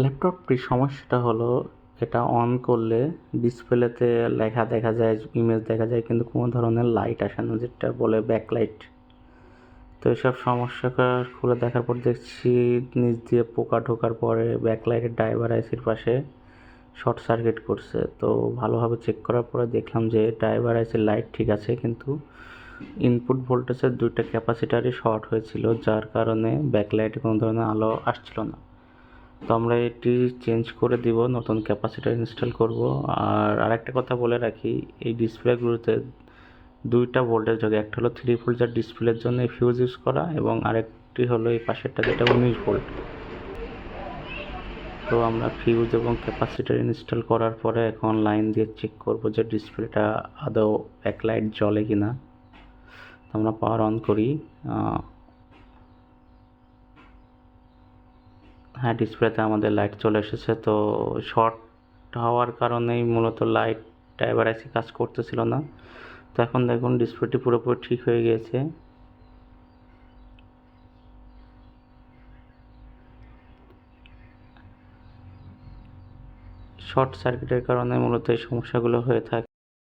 ল্যাপটপটির সমস্যাটা হলো এটা অন করলে ডিসপ্লেতে লেখা দেখা যায় ইমেজ দেখা যায়, কিন্তু কোনো ধরনের লাইট আসে না, যেটা বলে ব্যাকলাইট তো এসব সমস্যা খুলে দেখার পর দেখছি নিচ দিয়ে পোকা ঢোকার পরে ব্যাকলাইটের ড্রাইভার আইসির পাশে শর্ট সার্কিট করছে। তো ভালোভাবে চেক করার পরে দেখলাম যে ড্রাইভার আইসির লাইট ঠিক আছে, কিন্তু ইনপুট ভোল্টেজের দুইটা ক্যাপাসিটারই শর্ট হয়েছিল, যার কারণে ব্যাকলাইটে কোনো ধরনের আলো আসছিল না। তো আমরা এটি চেঞ্জ করে দিব, নতুন ক্যাপাসিটার ইনস্টল করব। আর আরেকটা কথা বলে রাখি, এই ডিসপ্লেগুলোতে দুইটা ভোল্টেজ যোগে, একটা হলো থ্রি ভোল্ট যার ডিসপ্লের জন্য ফিউজ ইউজ করা এবং আরেকটি হলো এই পাশেরটা যেটা উনিশ ভোল্ট তো আমরা ফিউজ এবং ক্যাপাসিটার ইনস্টল করার পরে এখন লাইন দিয়ে চেক করব যে ডিসপ্লেটা আদৌ এক লাইট জ্বলে কি না আমরা পাওয়ার অন করি হ্যাঁ ডিসপ্লেতে আমাদের লাইট চলে এসেছে। তো শর্ট হওয়ার কারণেই মূলত লাইট ড্রাইভার আইসি কাজ করতেছিল না। তো এখন দেখুন ডিসপ্লেটি পুরোপুরি ঠিক হয়ে গিয়েছে। শর্ট সার্কিটের কারণে মূলত এই সমস্যাগুলো হয়ে থাকে।